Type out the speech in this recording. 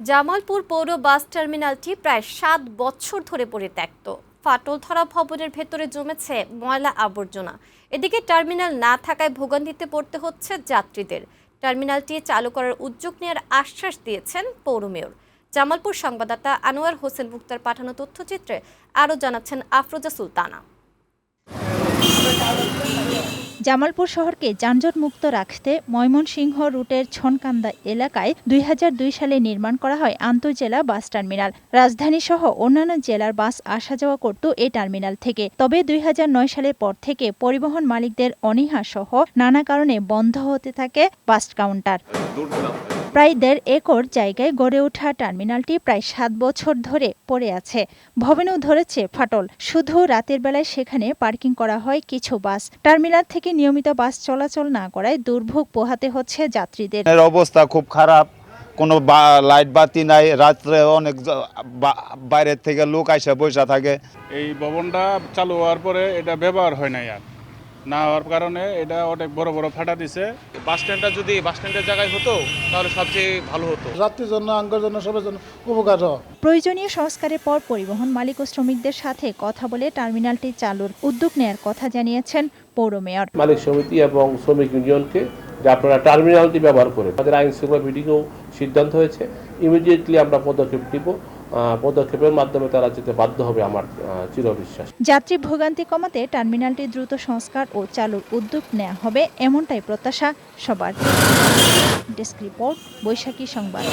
জামালপুর পৌর বাস টার্মিনালটি প্রায় সাত বছর ধরে পরিত্যক্ত। ফাটল ধরা ভবনের ভেতরে জমেছে ময়লা আবর্জনা। এদিকে টার্মিনাল না থাকায় ভোগান্তিতে পড়তে হচ্ছে যাত্রীদের। টার্মিনালটি চালু করার উদ্যোগ নেওয়ার আশ্বাস দিয়েছেন পৌর মেয়র। জামালপুর সংবাদদাতা আনোয়ার হোসেন মুক্তার পাঠানো তথ্যচিত্রে আরও জানাচ্ছেন আফরোজা সুলতানা। জামালপুর শহরকে যানজট মুক্ত রাখতে ময়মনসিংহ রুটের ছনকান্দা এলাকায় দুই হাজার দুই সালে নির্মাণ করা হয় আন্তঃজেলা বাস টার্মিনাল। রাজধানী সহ অন্যান্য জেলার বাস আসা যাওয়া করত এই টার্মিনাল থেকে। তবে দুই হাজার নয় সালের পর থেকে পরিবহন মালিকদের অনীহা সহ নানা কারণে বন্ধ হতে থাকে বাস কাউন্টার। প্রায় দেড় একর জায়গায় গড়ে ওঠা টার্মিনালটি প্রায় সাত বছর ধরে পড়ে আছে। ভবনেও ধরেছে ফাটল। শুধু রাতের বেলায় সেখানে পার্কিং করা হয় কিছু বাস। টার্মিনাল থেকে নিয়মিত বাস চলাচল না করায় দুর্ভোগ পোহাতে হচ্ছে যাত্রীদের। অবস্থা খুব খারাপ। কোনো বা- লাইট বাতি নাই। রাত্রে অনেক বা- বাইরের থেকে লোক আইসা বসে থাকে। এই ভবনটা চালু হওয়ার পরে এটা ব্যবহার হয় নাই আর। না হওয়ার কারণে এটা অনেক বড় বড় ফাটা দিছে। বাস স্ট্যান্ডটা যদি বাস স্ট্যান্ডের জায়গায় হতো তাহলে সবচেয়ে ভালো হতো। যাত্রীর জন্য আঙ্গের জন্য সবার জন্য উপকার হয়। প্রয়োজনীয় সংস্কারের পর পরিবহন মালিক ও শ্রমিকদের সাথে কথা বলে টার্মিনালটি চালুর উদ্যোগ নেয়ার কথা জানিয়েছেন পৌর মেয়র। মালিক সমিতি এবং শ্রমিক ইউনিয়নকে যে আপনারা টার্মিনালটি ব্যবহার করে তাদের আইন শৃঙ্খলা মিটিংয়েও সিদ্ধান্ত হয়েছে। ইমিডিয়েটলি আমরা পদক্ষেপ নিব। পদক্ষেপের মাধ্যমে তারা যেতে বাধ্য হবে আমার চিরবিশ্বাস। যাত্রী ভোগান্তি কমাতে টার্মিনালটি দ্রুত সংস্কার ও চালুর উদ্যোগ নেওয়া হবে এমনটাই প্রত্যাশা সবার। ডেস্ক রিপোর্ট, বৈশাখী সংবাদ।